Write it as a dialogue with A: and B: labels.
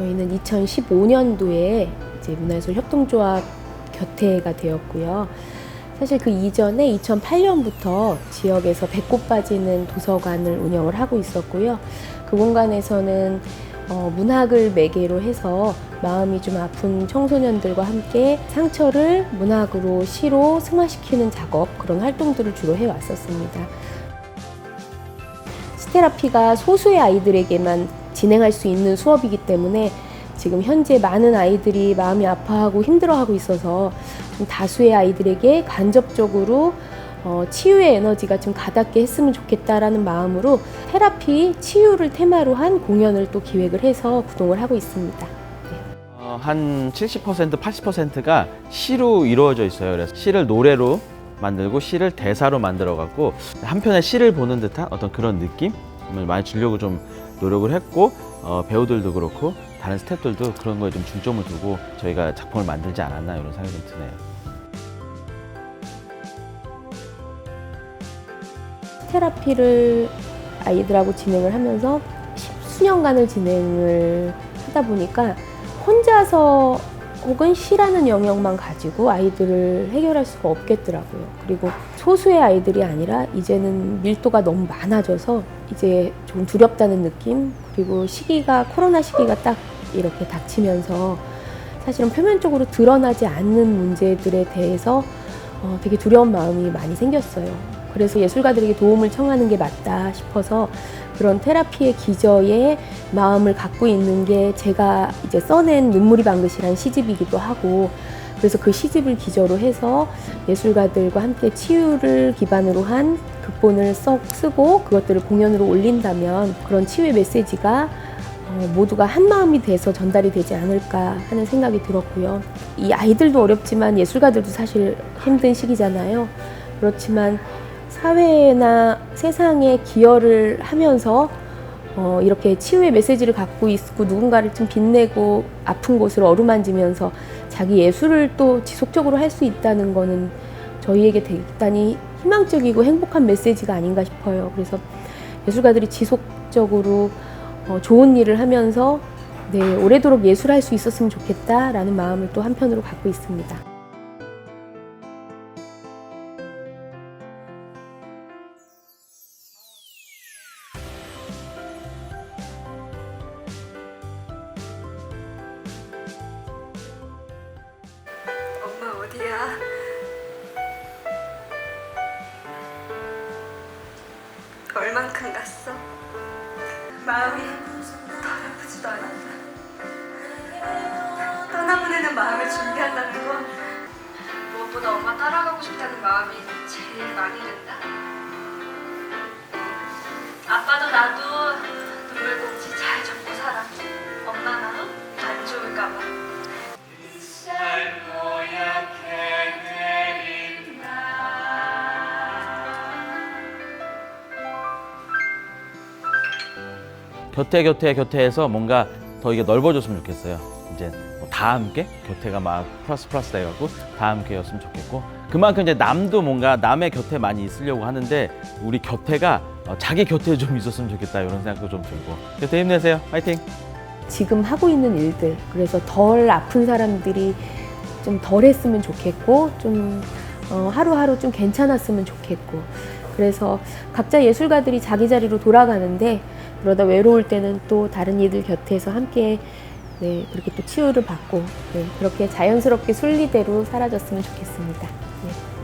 A: 2015년도에 이제 문화예술 협동조합 교태가 되었고요. 사실 그 이전에 2008년부터 지역에서 배꼽 빠지는 도서관을 운영을 하고 있었고요. 그 공간에서는 어, 문학을 매개로 해서 마음이 좀 아픈 청소년들과 함께 상처를 문학으로 시로 승화시키는 작업 그런 활동들을 주로 해왔었습니다. 스테라피가 소수의 아이들에게만 진행할 수 있는 수업이기 때문에 지금 현재 많은 아이들이 마음이 아파하고 힘들어하고 있어서 좀 다수의 아이들에게 간접적으로 어, 치유의 에너지가 좀 가닿게 했으면 좋겠다라는 마음으로 테라피 치유를 테마로 한 공연을 또 기획을 해서 구동을 하고 있습니다.
B: 어, 한 70% 80%가 시로 이루어져 있어요. 그래서 시를 노래로 만들고 시를 대사로 만들어 갖고 한편의 시를 보는 듯한 어떤 그런 느낌을 많이 주려고 좀 노력을 했고 어, 배우들도 그렇고 다른 스태프들도 그런 거에 좀 중점을 두고 저희가 작품을 만들지 않았나 이런 생각이 좀 드네요.
A: 테라피를 아이들하고 진행을 하면서 십수년간을 진행을 하다 보니까 혼자서 혹은 시라는 영역만 가지고 아이들을 해결할 수가 없겠더라고요. 그리고 소수의 아이들이 아니라 이제는 밀도가 너무 많아져서 이제 좀 두렵다는 느낌 그리고 시기가 코로나 시기가 딱 이렇게 닥치면서 사실은 표면적으로 드러나지 않는 문제들에 대해서 어, 되게 두려운 마음이 많이 생겼어요. 그래서 예술가들에게 도움을 청하는 게 맞다 싶어서 그런 테라피의 기저에 마음을 갖고 있는 게 제가 이제 써낸 눈물이 방긋이란 시집이기도 하고 그래서 그 시집을 기저로 해서 예술가들과 함께 치유를 기반으로 한 극본을 썩 쓰고 그것들을 공연으로 올린다면 그런 치유의 메시지가 어, 모두가 한 마음이 돼서 전달이 되지 않을까 하는 생각이 들었고요. 이 아이들도 어렵지만 예술가들도 사실 힘든 시기잖아요. 그렇지만 사회나 세상에 기여를 하면서 어, 이렇게 치유의 메시지를 갖고 있고 누군가를 좀 빛내고 아픈 곳을 어루만지면서 자기 예술을 또 지속적으로 할 수 있다는 거는 저희에게 대단히 희망적이고 행복한 메시지가 아닌가 싶어요. 그래서 예술가들이 지속적으로 어, 좋은 일을 하면서 네, 오래도록 예술할 수 있었으면 좋겠다라는 마음을 또 한편으로 갖고 있습니다.
C: 어디야? 얼만큼 갔어? 마음이 더 아프지도 않았다. 떠나보내는 마음을 준비한다는 건 무엇보다 엄마 따라가고 싶다는 마음이 제일 많이 든다.
B: 곁에 곁에 곁에에서 뭔가 더 이게 넓어졌으면 좋겠어요. 이제 뭐다 함께 곁에가 막 플러스 플러스 돼갖고 다 함께였으면 좋겠고 그만큼 이제 남도 뭔가 남의 곁에 많이 있으려고 하는데 우리 곁에가 어, 자기 곁에 좀 있었으면 좋겠다 이런 생각도 좀 들고 곁에 힘내세요. 파이팅.
A: 지금 하고 있는 일들 그래서 덜 아픈 사람들이 좀 덜 했으면 좋겠고 좀 어, 하루하루 좀 괜찮았으면 좋겠고 그래서 각자 예술가들이 자기 자리로 돌아가는데 그러다 외로울 때는 또 다른 이들 곁에서 함께 네, 그렇게 또 치유를 받고 네, 그렇게 자연스럽게 순리대로 사라졌으면 좋겠습니다. 네.